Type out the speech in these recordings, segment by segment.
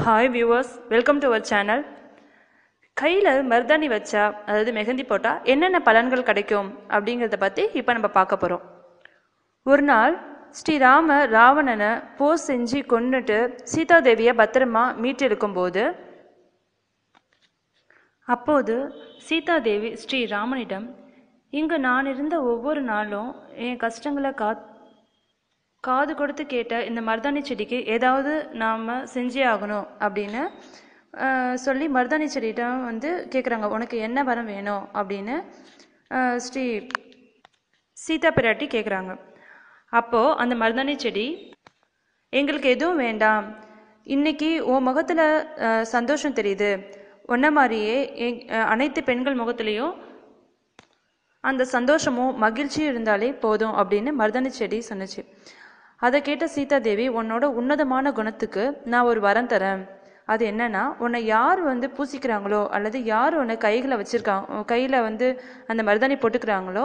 Hi viewers welcome to our channel கையில் மருதாணி வச்சா அதாவது மெஹந்தி போட்டால் என்னென்ன பலன்கள் கிடைக்கும் அப்படிங்கிறத பற்றி இப்போ நம்ம பார்க்க போகிறோம் ஒரு நாள் ஸ்ரீராம ராவணனை போஸ் செஞ்சு கொன்னுட்டு சீதாதேவியை பத்திரமா மீட்டெடுக்கும்போது அப்போது சீதாதேவி ஸ்ரீராமனிடம் இங்கு நான் இருந்த ஒவ்வொரு நாளும் என் கஷ்டங்களை காத் காது கொடுத்து கேட்ட இந்த மருதாணி செடிக்கு ஏதாவது நாம் செஞ்சே ஆகணும் அப்படின்னு சொல்லி மருதாணி செடிகிட்ட வந்து கேட்குறாங்க உனக்கு என்ன வரம் வேணும்? அப்படின்னு ஸ்ரீ சீதா பிராட்டி கேட்குறாங்க அப்போது அந்த மருதாணி செடி எங்களுக்கு எதுவும் வேண்டாம். இன்னைக்கு உன் முகத்தில் சந்தோஷம் தெரியுது. ஒன்ன மாதிரியே எங்- அனைத்து பெண்கள் முகத்துலேயும் அந்த சந்தோஷமும் மகிழ்ச்சியும் இருந்தாலே போதும் அப்படின்னு மருதாணி செடி சொன்னுச்சு. அதை கேட்ட சீதாதேவி உன்னோட உன்னதமான குணத்துக்கு நான் ஒரு வரம் தரேன். அது என்னன்னா உன்னை யார் வந்து பூசிக்கிறாங்களோ அல்லது யார் உன்னை கைகளை வச்சிருக்காங்க கையில் வந்து அந்த மருதாணி போட்டுக்கிறாங்களோ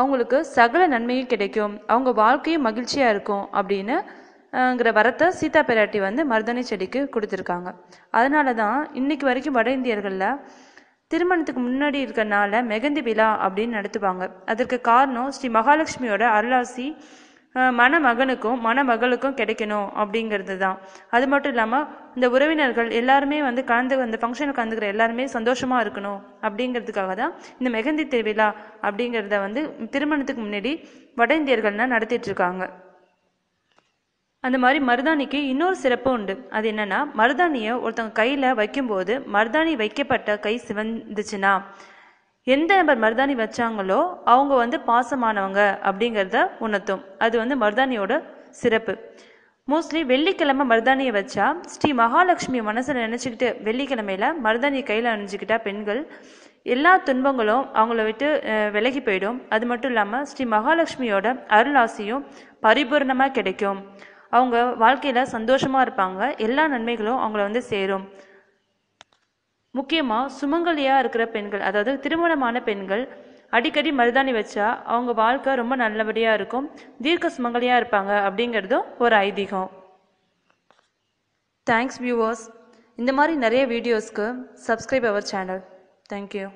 அவங்களுக்கு சகல நன்மையும் கிடைக்கும். அவங்க வாழ்க்கையும் மகிழ்ச்சியாக இருக்கும் அப்படின்னு ங்கிற வரத்தை சீதா பிராட்டி வந்து மருதாணி செடிக்கு கொடுத்துருக்காங்க. அதனால தான் இன்னைக்கு வரைக்கும் வட இந்தியர்களில் திருமணத்துக்கு முன்னாடி இருக்கிறனால மெகந்தி விழா அப்படின்னு நடத்துவாங்க. அதற்கு காரணம் ஸ்ரீ மகாலட்சுமியோட அருளாசி மணமகனுக்கும் மணமகளுக்கும் கிடைக்கணும் அப்படிங்கிறது தான் அது மட்டும் இல்லாமல் இந்த உறவினர்கள் எல்லாருமே வந்து கலந்து அந்த ஃபங்க்ஷனில் கலந்துக்கிற எல்லாருமே சந்தோஷமாக இருக்கணும் அப்படிங்கிறதுக்காக தான் இந்த மெகந்தி திருவிழா அப்படிங்கிறத வந்து திருமணத்துக்கு முன்னாடி வட இந்தியர்கள்னா நடத்திட்டு இருக்காங்க அந்த மாதிரி மருதாணிக்கு இன்னொரு சிறப்பு உண்டு. அது என்னன்னா மருதாணியை ஒருத்தவங்க கையில் வைக்கும்போது மருதாணி வைக்கப்பட்ட கை சிவந்துச்சுன்னா எந்த நபர் மருதாணி வச்சாங்களோ அவங்க வந்து பாசமானவங்க அப்படிங்கிறத உணர்த்தும். அது வந்து மருதாணியோட சிறப்பு. மோஸ்ட்லி வெள்ளிக்கிழமை மருதாணியை வச்சா ஸ்ரீ மகாலட்சுமி மனசில் நினச்சிக்கிட்டு வெள்ளிக்கிழமையில மருதாணியை கையில் அணிஞ்சிக்கிட்டா பெண்கள் எல்லா துன்பங்களும் அவங்கள விட்டு விலகி போயிடும். அது மட்டும் இல்லாமல் ஸ்ரீ மகாலட்சுமியோட அருளாசியும் பரிபூர்ணமாக கிடைக்கும். அவங்க வாழ்க்கையில் சந்தோஷமாக இருப்பாங்க. எல்லா நன்மைகளும் அவங்கள வந்து சேரும். முக்கியமாக சுமங்கலியாக இருக்கிற பெண்கள் அதாவது திருமணமான பெண்கள் அடிக்கடி மருதாணி வச்சா அவங்க வாழ்க்கை ரொம்ப நல்லபடியாக இருக்கும் தீர்க்க சுமங்கலியாக இருப்பாங்க அப்படிங்கிறதும் ஒரு ஐதீகம். தேங்க்ஸ் வியூவர்ஸ் இந்த மாதிரி நிறைய வீடியோஸ்க்கு சப்ஸ்கிரைப் அவர் சேனல் தேங்க்யூ